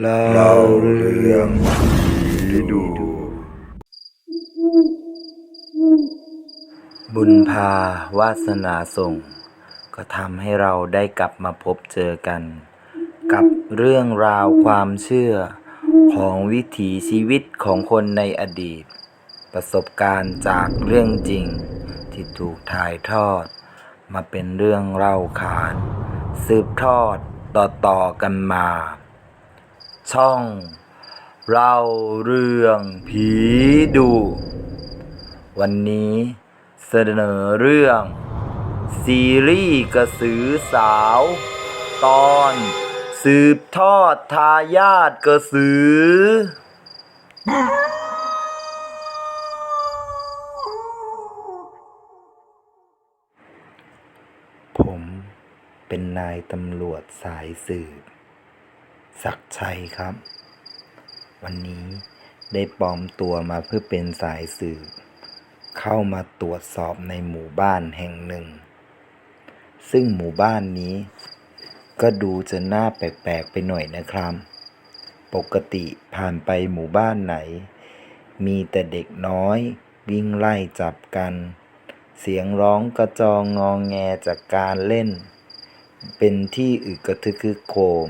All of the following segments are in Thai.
เล่าเรื่องผีดูบุญพาวาสนาส่ง ก็ทำให้เราได้กลับมาพบเจอกัน กับเรื่องราวความเชื่อของวิถีชีวิตของคนในอดีต ประสบการณ์จากเรื่องจริงที่ถูกถ่ายทอด มาเป็นเรื่องเล่าขาน สืบทอดต่อๆกันมา ช่อง เล่าเรื่องผีดุ วันนี้เสนอเรื่อง ซีรีส์กระสือสาว ตอน สืบทอดทายาทกระสือ ผมเป็นนายตำรวจสายสืบ ศักชัยครับ วันนี้ได้ปลอมตัวมาเพื่อเป็นสายสืบ เข้ามาตรวจสอบในหมู่บ้านแห่งหนึ่ง ซึ่งหมู่บ้านนี้ ก็ดูจะน่าแปลกๆไปหน่อยนะครับ ปกติผ่านไปหมู่บ้านไหน มีแต่เด็กน้อยวิ่งไล่จับกัน เสียงร้องกระจองงองแงจากการเล่น เป็นที่อึกกระทึกคึกโคม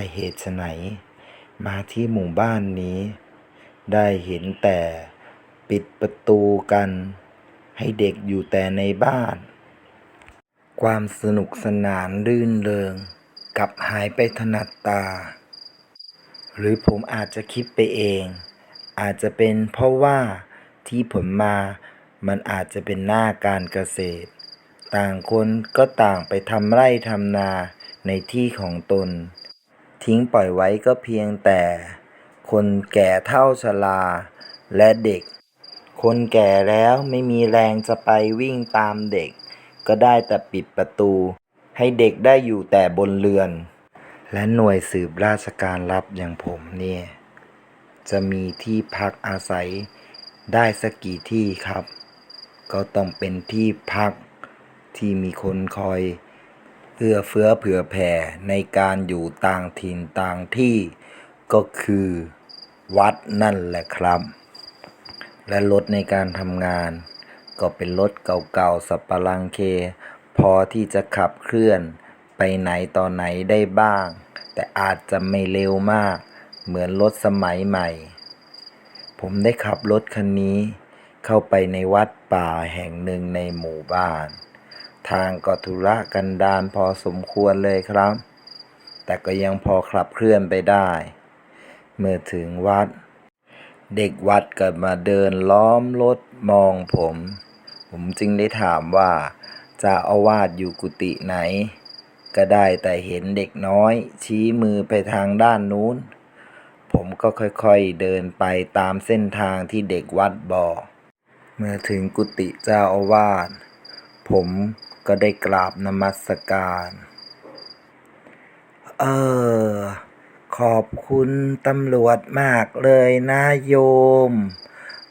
แต่เหตุไฉนมาที่หมู่บ้านนี้ ได้เห็นแต่ปิดประตูกัน ให้เด็กอยู่แต่ในบ้าน ความสนุกสนานรื่นเริงกลับหายไปถนัดตา หรือผมอาจจะคิดไปเอง อาจจะเป็นเพราะว่าที่ผมมามันอาจจะเป็นหน้าการเกษตร ต่างคนก็ต่างไปทำไร่ทำนาในที่ของตน ทิ้งปล่อยไว้ก็เพียงแต่ คนแก่เท่าชราและเด็ก คนแก่แล้วไม่มีแรงจะไปวิ่งตามเด็ก ก็ได้แต่ปิดประตู ให้เด็กได้อยู่แต่บนเรือน และหน่วยสืบราชการลับอย่างผมเนี่ย จะมีที่พักอาศัยได้สักกี่ที่ครับ ก็ต้องเป็นที่พักที่มีคนคอย เอื้อเฟื้อเผื่อแผ่ในการอยู่ต่างถิ่นต่างที่ก็คือวัดนั่นแหละครับ และรถในการทำงาน ก็เป็นรถเก่าๆสับปะรังเค พอที่จะขับเคลื่อนไปไหนต่อไหนได้บ้าง แต่อาจจะไม่เร็วมาก เหมือนรถสมัยใหม่ ผมได้ขับรถคันนี้เข้าไปในวัดป่าแห่งหนึ่งในหมู่บ้าน ทางก็ทุระกันดารพอสมควรเลยครับ แต่ก็ยังพอขับเคลื่อนไปได้ เมื่อถึงวัด เด็กวัดก็มาเดินล้อมรถมองผม ผมจึงได้ถามว่าจะอาวาสอยู่กุฏิไหน ก็ได้แต่เห็นเด็กน้อย ชี้มือไปทางด้านนู้น ผมก็ค่อยๆเดินไปตามเส้นทางที่เด็กวัดบอก เมื่อถึงกุฏิเจ้าอาวาสผม ก็ได้กราบนมัสการ เออ ขอบคุณตำรวจมากเลยนะโยม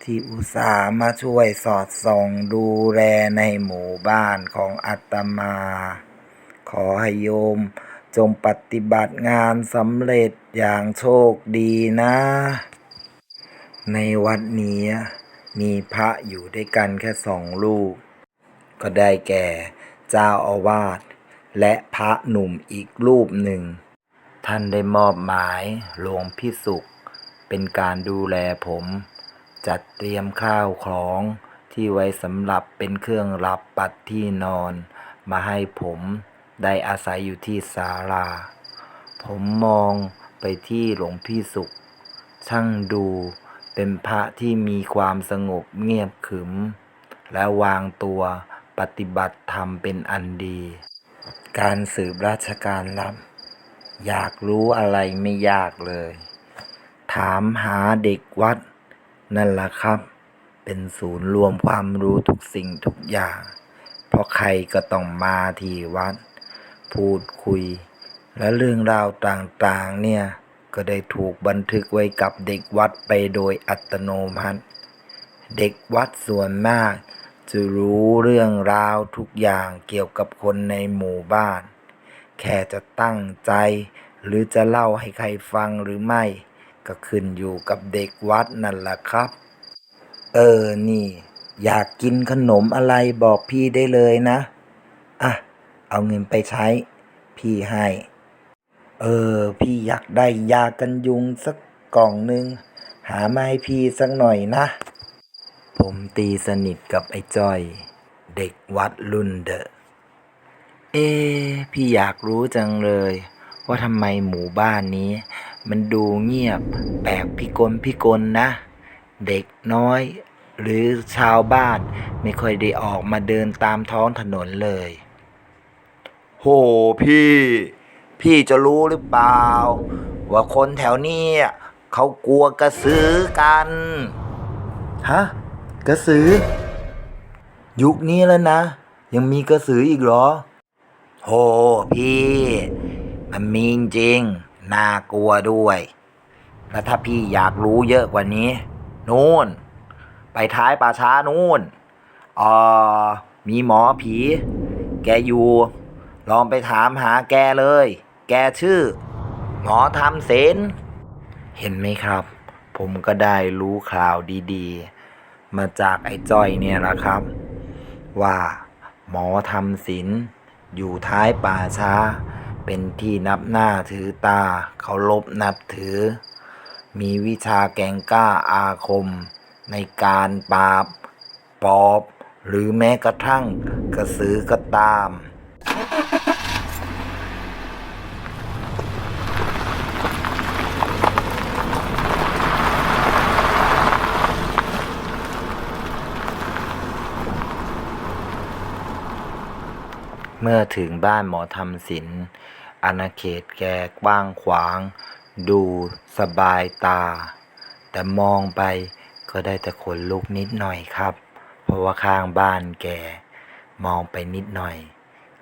ที่อุตส่าห์มาช่วยสอดส่องดูแลในหมู่บ้านของอาตมา ขอให้โยมจงปฏิบัติงานสำเร็จอย่างโชคดีนะ ในวัดนี้มีพระอยู่ด้วยกันแค่สองรูปก็ได้แก่ เจ้าอาวาส และพระหนุ่มอีกรูปหนึ่ง ท่านได้มอบหมายหลวงพี่สุข เป็นการดูแลผม จัดเตรียมข้าวของที่ไว้สำหรับเป็นเครื่องรับปัดที่นอน มาให้ผมได้อาศัยอยู่ที่ศาลา ผมมองไปที่หลวงพี่สุข ช่างดูเป็นพระที่มีความสงบเงียบขรึม และวางตัว ปฏิบัติธรรมเป็นอันดี การสืบราชการลับ อยากรู้อะไรไม่ยากเลย ถามหาเด็กวัด นั่นล่ะครับ เป็นศูนย์รวมความรู้ทุกสิ่งทุกอย่าง เพราะใครก็ต้องมาที่วัด พูดคุย และเรื่องราวต่างๆเนี่ยก็ได้ถูกบันทึกไว้กับเด็กวัดไปโดยอัตโนมัติ เด็กวัดส่วนมาก จะรู้เรื่องราวทุกอย่างเกี่ยวกับคนในหมู่บ้าน แค่จะตั้งใจ หรือจะเล่าให้ใครฟังหรือไม่ ก็ขึ้นอยู่กับเด็กวัดนั่นแหละครับ เออนี่ อยากกินขนมอะไรบอกพี่ได้เลยนะอะเอาเงินไปใช้ พี่ให้ เออ พี่อยากได้ยากันยุงสักกล่องหนึ่งหามาให้พี่สักหน่อยนะ ผมตีสนิทกับไอ้จ้อย เด็กวัดรุ่นเดอะ เอ๊ะพี่อยากรู้จังเลย ว่าทำไมหมู่บ้านนี้ มันดูเงียบแปลกพิกลพิกลนะ เด็กน้อย หรือชาวบ้านไม่ค่อยได้ออกมาเดินตามท้องถนนเลย โหพี่ พี่จะรู้หรือเปล่า ว่าคนแถวนี้เขากลัวกระสือกัน ฮะ กระสือ ยุคนี้แล้วนะ ยังมีกระสืออีกเหรอ โหพี่ มันมีจริง น่ากลัวด้วยแล้วถ้าพี่อยากรู้เยอะกว่านี้ นู่น ไปท้ายป่าช้านู่นอ่อมีหมอผี แกอยู่ ลองไปถามหาแกเลย แกชื่อ หมอทำเสนเห็นไหมครับ ผมก็ได้รู้ข่าวดี ๆ มาจากไอ้จ้อยเนี่ยแหละครับ ว่าหมอทำศิลอยู่ท้ายป่าช้า เป็นที่นับหน้าถือตาเคารพนับถือ มีวิชาแกงก้าอาคม ในการปราบปอบ หรือแม้กระทั่งกระสือก็ตาม เมื่อถึงบ้านหมอทำศิลป์อาณาเขตแกกว้างขวาง ดูสบายตา แต่มองไปก็ได้แต่ขนลุกนิดหน่อยครับ เพราะว่าข้างบ้านแก มองไปนิดหน่อย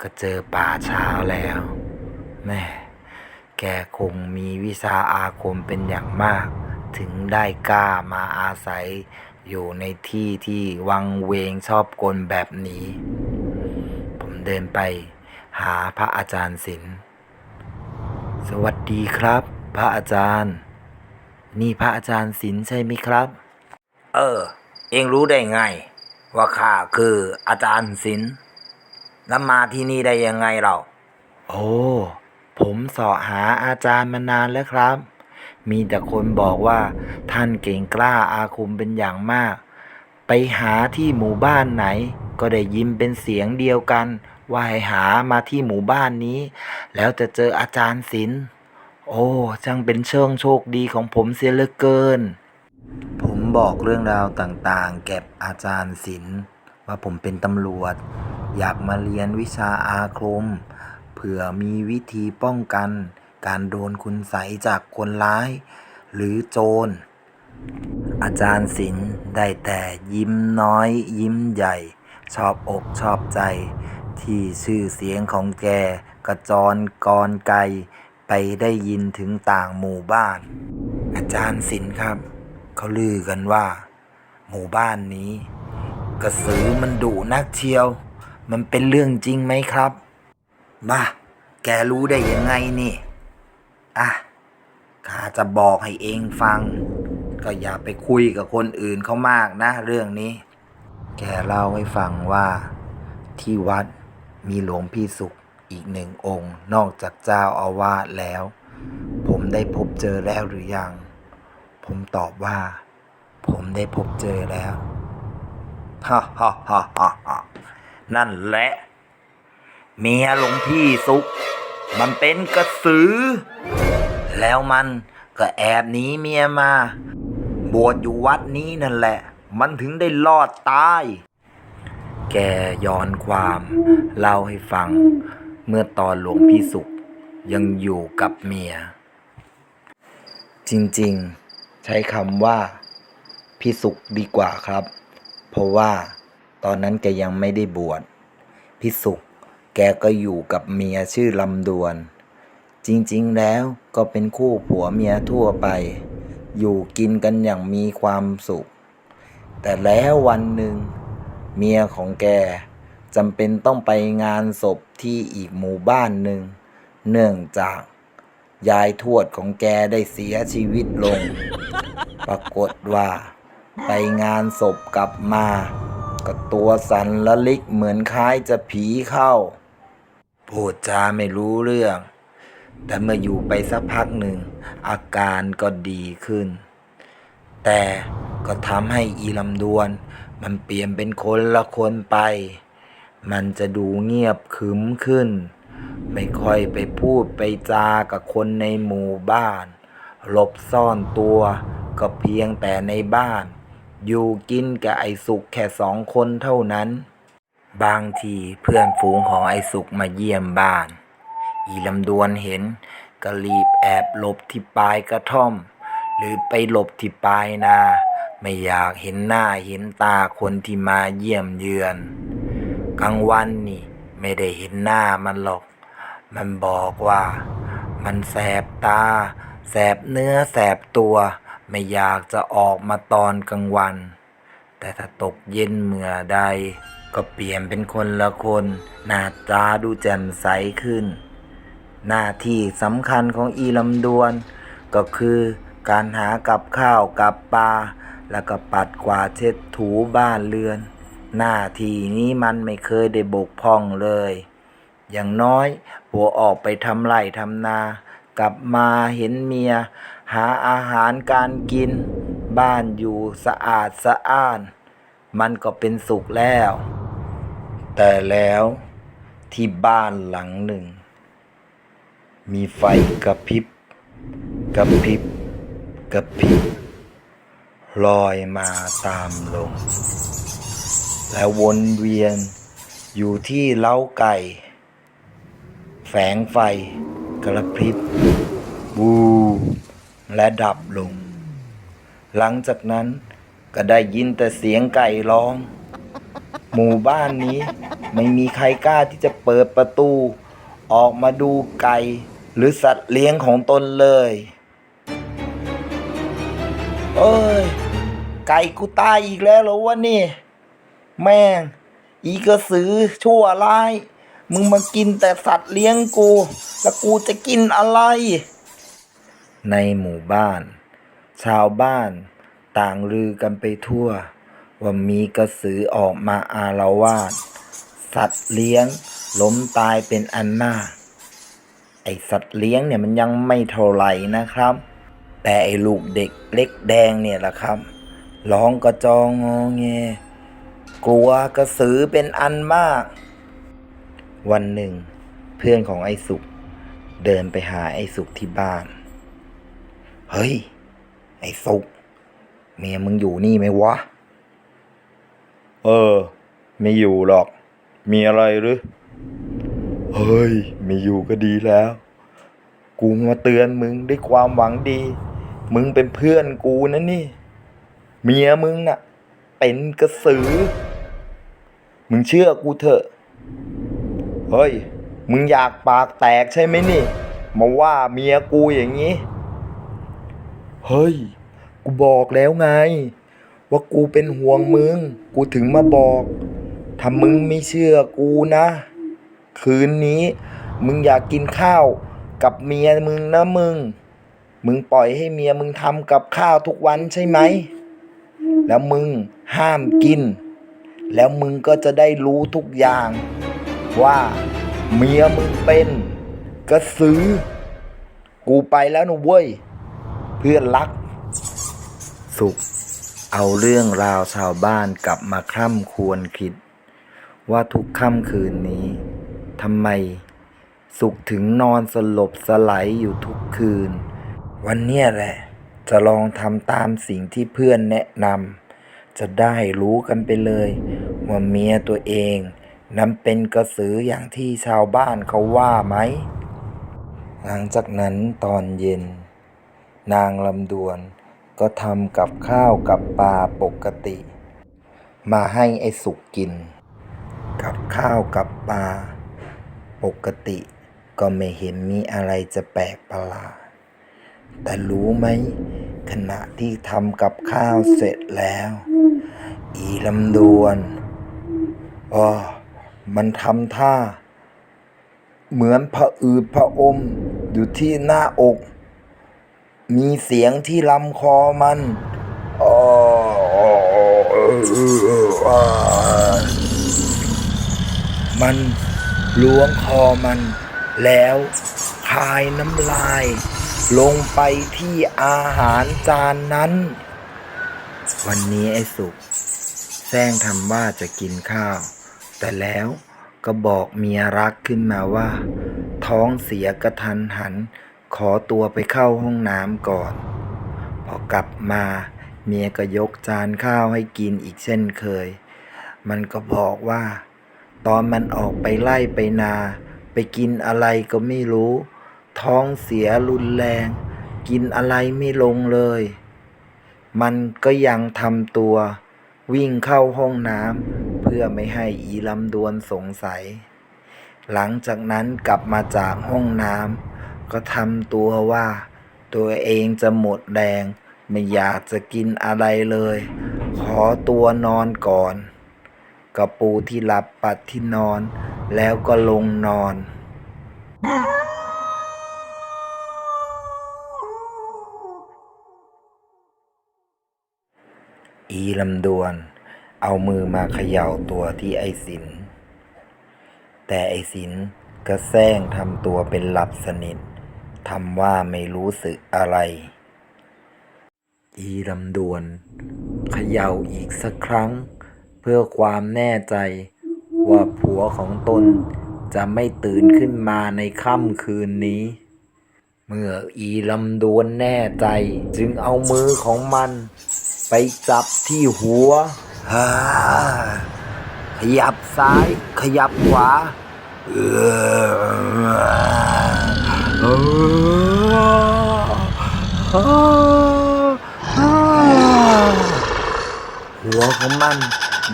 ก็เจอป่าช้าแล้วแม่แกคงมีวิชาอาคมเป็นอย่างมาก ถึงได้กล้ามาอาศัยอยู่ในที่ที่วังเวงชอบกลแบบนี้ เดินไป หาพระอาจารย์ศิลสวัสดีครับ พระอาจารย์ นี่พระอาจารย์ศิลใช่ไหมครับ เออ เองรู้ได้ไง ว่าข้าคืออาจารย์ศิลแล้วมาที่นี่ได้ยังไงเรา โอ้ผมสาะหาอาจารย์มานานแล้วครับ มีแต่คนบอกว่าท่านเก่งกล้าอาคมเป็นอย่างมาก ไปหาที่หมู่บ้านไหน ก็ได้ยินเป็นเสียงเดียวกัน ว่าให้หามาที่หมู่บ้านนี้ แล้วจะเจออาจารย์ศิลป์โอ้ช่างเป็นเชิงโชคดีของผมเสียเหลือเกิน ผมบอกเรื่องราวต่างๆ แก่อาจารย์ศิลป์ว่าผมเป็นตำรวจ อยากมาเรียนวิชาอาคม เผื่อมีวิธีป้องกัน การโดนคุณใสจากคนร้าย หรือโจร อาจารย์ศิลป์ได้แต่ยิ้มน้อยยิ้มใหญ่ ชอบอกชอบใจ ที่ชื่อเสียงของแกกระจรกรไกลไปได้ยินถึงต่างหมู่บ้าน อาจารย์ศิลป์ครับ เขาลือกันว่า หมู่บ้านนี้ กระสือมันดุนักเชียว มันเป็นเรื่องจริงไหมครับบ้าแกรู้ได้ยังไงนี่ อะข้าจะบอกให้เองฟัง ก็อย่าไปคุยกับคนอื่นเขามากนะ เรื่องนี้ แกเล่าให้ฟังว่าที่วัด มีหลวงพี่สุขอีกหนึ่งองค์ นอกจากเจ้าอาวาสแล้ว ผมได้พบเจอแล้วหรือยัง ผมตอบว่า ผมได้พบเจอแล้วฮ่าฮ่าฮ่าฮ่านั่นแหละ เมียหลวงพี่สุข มันเป็นกระสือ แล้วมันก็แอบหนีเมียมา บวชอยู่วัดนี้นั่นแหละ มันถึงได้รอดตาย แกย้อนความ เล่าให้ฟัง เมื่อตอนหลวงพี่สุข ยังอยู่กับเมีย จริงๆ ใช้คำว่า พี่สุขดีกว่าครับ เพราะว่าตอนนั้นแกยังไม่ได้บวชพี่สุขแกก็อยู่กับเมียชื่อลำดวน จริงๆแล้วก็เป็นคู่ผัวเมียทั่วไป อยู่กินกันอย่างมีความสุข แต่แล้ววันหนึ่ง เมียของแกจำเป็นต้องไปงานศพที่อีกหมู่บ้านหนึ่ง เนื่องจากยายทวดของแกได้เสียชีวิตลง ปรากฏว่า ไปงานศพกลับมา ก็ตัวสั่นละลิกเหมือนคล้ายจะผีเข้า พูดจาไม่รู้เรื่อง แต่เมื่ออยู่ไปสักพักหนึ่ง อาการก็ดีขึ้น แต่ก็ทำให้อีลำดวน มันเปลี่ยนเป็นคนละคนไป มันจะดูเงียบขึมขึ้น ไม่ค่อยไปพูดไปจากับคนในหมู่บ้านหลบซ่อนตัวก็เพียงแต่ในบ้าน อยู่กินกับไอสุกแค่สองคนเท่านั้น บางทีเพื่อนฝูงของไอสุกมาเยี่ยมบ้าน อีลำดวนเห็นก็รีบแอบหลบที่ปลายกระท่อม หรือไปหลบที่ปลายนา ไม่อยากเห็นหน้าเห็นตาคนที่มาเยี่ยมเยือน กลางวันนี่ไม่ได้เห็นหน้ามันหรอก มันบอกว่า มันแสบตา แสบเนื้อแสบตัว ไม่อยากจะออกมาตอนกลางวัน แต่ถ้าตกเย็นเมื่อใด ก็เปลี่ยนเป็นคนละคน หน้าตาดูแจ่มใสขึ้น หน้าที่สำคัญของอีลำดวน ก็คือการหากับข้าวกับปลา แล้วก็ปัดกวาดเช็ดถูบ้านเรือน หน้าที่นี้มันไม่เคยได้บกพร่องเลย อย่างน้อยผัวออกไปทำไร่ทำนา กลับมาเห็นเมีย หาอาหารการกิน บ้านอยู่สะอาดสะอ้าน มันก็เป็นสุขแล้ว แต่แล้วที่บ้านหลังหนึ่ง มีไฟกระพริบ กระพริบ กระพริบ ลอยมาตามลมและวนเวียนอยู่ที่เล้าไก่ แฝงไฟกระพริบบูและดับลง หลังจากนั้นก็ได้ยินแต่เสียงไก่ร้อง หมู่บ้านนี้ไม่มีใครกล้าที่จะเปิดประตู ออกมาดูไก่หรือสัตว์เลี้ยงของตนเลย เอ้ย ไก่กูตายอีกแล้วเหรอวะนี่ แม่ง อีกระสือชั่วร้าย มึงมากินแต่สัตว์เลี้ยงกู แล้วกูจะกินอะไร ในหมู่บ้าน ชาวบ้านต่างลือกันไปทั่ว ว่ามีกระสือออกมาอารวาสสัตว์เลี้ยงล้มตายเป็นอันมาก ไอสัตว์เลี้ยงเนี่ยมันยังไม่เท่าไหร่นะครับ แต่ไอลูกเด็กเล็กแดงเนี่ยแหละครับ ร้องกระจองงอแงกลัวกระสือเป็นอันมาก วันหนึ่ง เพื่อนของไอ้สุกเดินไปหาไอ้สุกที่บ้าน เฮ้ย ไอ้สุกเมียมึงอยู่นี่ไหมวะ เออ ไม่อยู่หรอก มีอะไรหรือ เฮ้ย ไม่อยู่ก็ดีแล้ว กูมาเตือนมึงด้วยความหวังดี มึงเป็นเพื่อนกูนะนี่ เมียมึงน่ะ เป็นกระสือ มึงเชื่อกูเถอะ เฮ้ย มึงอยากปากแตกใช่ไหมนี่ มาว่าเมียกูอย่างนี้ เฮ้ย กูบอกแล้วไง ว่ากูเป็นห่วงมึง กูถึงมาบอกถ้ามึงไม่เชื่อกูนะ คืนนี้ มึงอยากกินข้าวกับเมียมึงนะมึง มึงปล่อยให้เมียมึงทำกับข้าวทุกวันใช่ไหม แล้วมึงห้ามกิน แล้วมึงก็จะได้รู้ทุกอย่าง ว่าเมียมึงเป็นกระสือ กูไปแล้วนะเว้ย เพื่อนรัก สุข เอาเรื่องราวชาวบ้านกลับมาคร่ำควรคิด ว่าทุกค่ำคืนนี้ทำไม สุขถึงนอนสลบสลายอยู่ทุกคืน วันเนี้ยแหละ จะลองทำตามสิ่งที่เพื่อนแนะนำจะได้รู้กันไปเลย ว่าเมียตัวเองนั้นเป็นกระสืออย่างที่ชาวบ้านเขาว่าไหม หลังจากนั้นตอนเย็น นางลำดวนก็ทำกับข้าวกับปลาปกติ มาให้ไอ้สุกกิน กับข้าวกับปลาปกติ ก็ไม่เห็นมีอะไรจะแปลกประหลาด แต่รู้ไหม ขณะที่ทำกับข้าวเสร็จแล้ว อีลำดวนอ๋อมันทำท่า เหมือนผะอืดผะอม อยู่ที่หน้าอก มีเสียงที่ลำคอมันอ้อมันล้วงคอมันแล้วคายน้ำลาย ลงไปที่อาหารจานนั้น วันนี้ไอ้สุกแซงทำว่าจะกินข้าว แต่แล้วก็บอกเมียรักขึ้นมาว่า ท้องเสียกระทันหัน ขอตัวไปเข้าห้องน้ำก่อน พอกลับมาเมียก็ยกจานข้าวให้กินอีกเช่นเคย มันก็บอกว่า ตอนมันออกไปไล่ไปนา ไปกินอะไรก็ไม่รู้ ท้องเสียรุนแรง กินอะไรไม่ลงเลย มันก็ยังทำตัว วิ่งเข้าห้องน้ำเพื่อไม่ให้อีลำดวนสงสัย หลังจากนั้นกลับมาจากห้องน้ำก็ทำตัวว่า ตัวเองจะหมดแรงไม่อยากจะกินอะไรเลย ขอตัวนอนก่อนกระปูที่หลับปัดที่นอน แล้วก็ลงนอน อีลำดวน เอามือมาเขย่าตัวที่ไอ้สิน แต่ไอ้สินก็แซงทำตัวเป็นหลับสนิททำว่าไม่รู้สึกอะไร อีลำดวนเขย่าอีกสักครั้ง เพื่อความแน่ใจ ว่าผัวของตนจะไม่ตื่นขึ้นมาในค่ำคืนนี้ เมื่ออีลำดวนแน่ใจจึงเอามือของมัน ไปจับที่หัวฮ่าขยับซ้ายขยับขวาเออหัวของมัน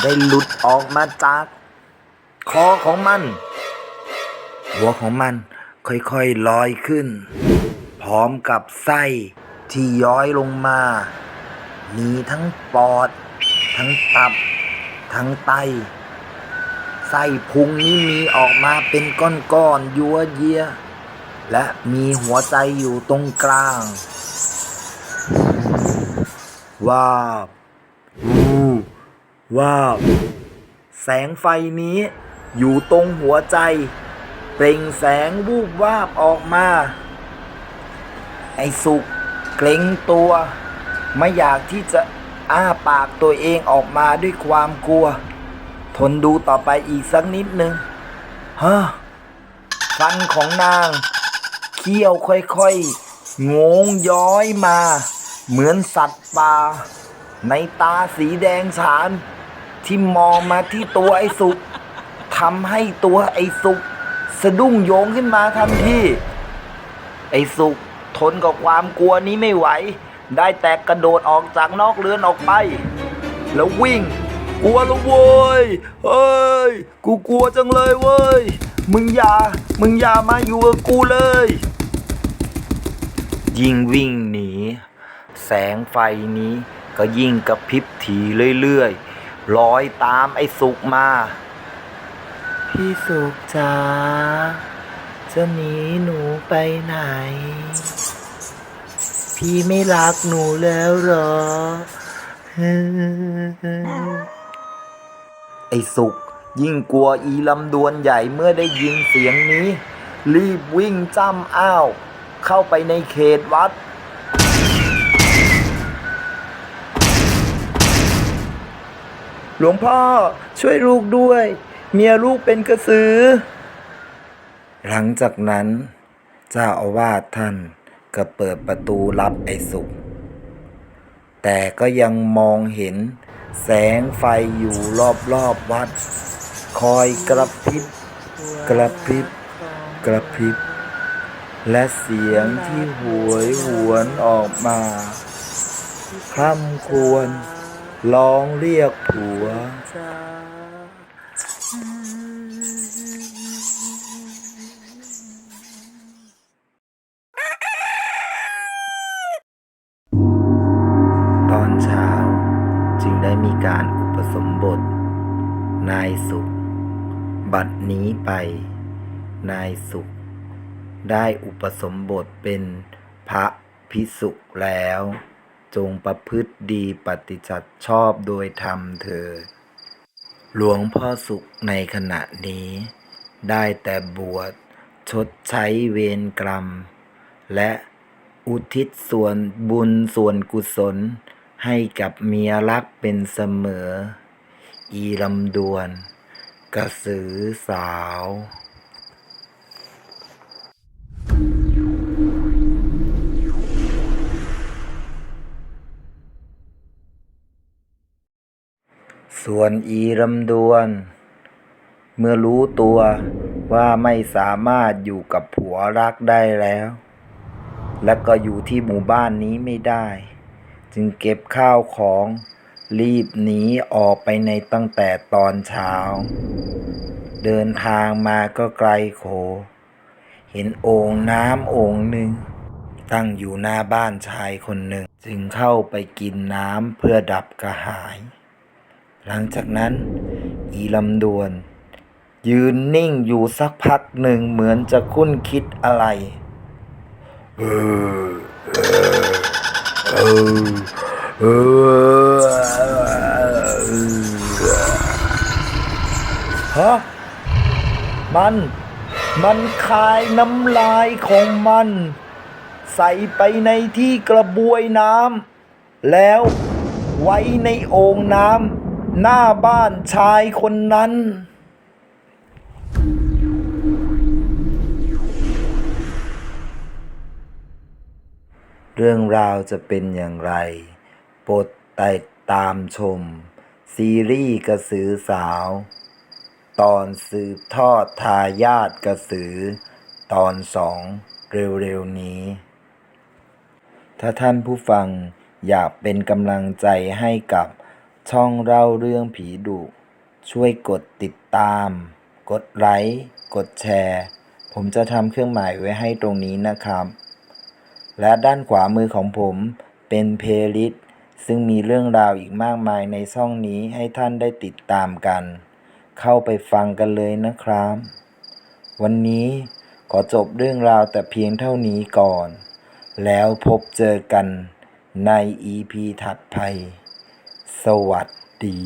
ได้หลุดออกมาจากคอของมัน หัวของมันค่อยๆลอยขึ้น พร้อมกับไส้ที่ย้อยลงมา มีทั้งปอด ทั้งตับ ทั้งไต ไส้พุงนี้มีออกมาเป็นก้อนๆยัวเยีย และมีหัวใจอยู่ตรงกลาง ว้าววูว้าว แสงไฟนี้อยู่ตรงหัวใจ เปล่งแสงวูบวาบออกมา ไอสุกเกรงตัว ไม่อยากที่จะอ้าปากตัวเองออกมาด้วยความกลัว ทนดูต่อไปอีกสักนิดนึงฮะฟันของนาง เขี้ยวค่อยๆงงย้อยมา เหมือนสัตว์ป่า ในตาสีแดงฉาน ที่มองมาที่ตัวไอ้สุกทำให้ตัวไอ้สุกสะดุ้งโยงขึ้นมาทันทีไอ้สุกทนกับความกลัวนี้ไม่ไหว ได้แต่กระโดดออกจากนอกเรือนออกไป แล้ววิ่ง กลัวล้วเว้ยเฮ้ย กูกลัวจังเลยเว้ย มึงอย่า มึงอย่ามาอยู่กับกูเลย ยิ่งวิ่งหนี แสงไฟนี้ก็ยิ่งกระพริบถี่เรื่อยๆลอยตามไอ้สุกมา พี่สุกจ๋าจะหนีหนูไปไหน พี่ไม่รักหนูแล้วเหรอ ไอ้สุกยิ่งกลัวอีลำดวนใหญ่เมื่อได้ยินเสียงนี้ รีบวิ่งจ้ำอ้าว เข้าไปในเขตวัด หลวงพ่อช่วยลูกด้วย เมียลูกเป็นกระสือ หลังจากนั้นเจ้าอาวาสท่าน ก็เปิดประตูรับไอ้สุกแต่ก็ยังมองเห็นแสงไฟอยู่รอบๆวัด คอยกระพริบ กระพริบ กระพริบ และเสียงที่หวยหวนออกมาคร่ำควร ร้องเรียกผัว ตอนเช้า ได้มีการอุปสมบท นายสุข บัดนี้ไป นายสุข ได้อุปสมบทเป็นพระพิสุแล้ว จงประพฤติดีปฏิจัตชอบโดยธรรมเถิดหลวงพ่อสุขในขณะนี้ ได้แต่บวชชดใช้เวรกรรม และอุทิศส่วนบุญส่วนกุศล ให้กับเมียรักเป็นเสมอ อีลำดวน กระสือสาวส่วนอีรำดวน เมื่อรู้ตัวว่าไม่สามารถอยู่กับผัวรักได้แล้ว และก็อยู่ที่หมู่บ้านนี้ไม่ได้ จึงเก็บข้าวของรีบหนีออกไปในตั้งแต่ตอนเช้า เดินทางมาก็ไกลโข เห็นโอ่งน้ำโอ่งหนึ่ง ตั้งอยู่หน้าบ้านชายคนหนึ่ง จึงเข้าไปกินน้ำเพื่อดับกระหาย หลังจากนั้น อีลำดวน ยืนนิ่งอยู่สักพักหนึ่งเหมือนจะคุ้นคิดอะไร เออ ฮะมัน มันคายน้ำลายของมัน ใส่ไปในที่กระบวยน้ำแล้วไว้ในโอ่งน้ำหน้าบ้านชายคนนั้น เรื่องราวจะเป็นอย่างไรโปรดติดตามชม ซีรีส์กระสือสาว ตอนสืบทอดทายาทกระสือ ตอนสองเร็วๆนี้ ถ้าท่านผู้ฟังอยากเป็นกำลังใจให้กับช่องเล่าเรื่องผีดุ ช่วยกดติดตาม กดไลค์ กดแชร์ ผมจะทำเครื่องหมายไว้ให้ตรงนี้นะครับ และด้านขวามือของผมเป็นเพลย์ลิสต์ซึ่งมีเรื่องราวอีกมากมายในช่องนี้ให้ท่านได้ติดตามกัน เข้าไปฟังกันเลยนะครับ วันนี้ขอจบเรื่องราวแต่เพียงเท่านี้ก่อน แล้วพบเจอกันใน EP ถัดไป สวัสดี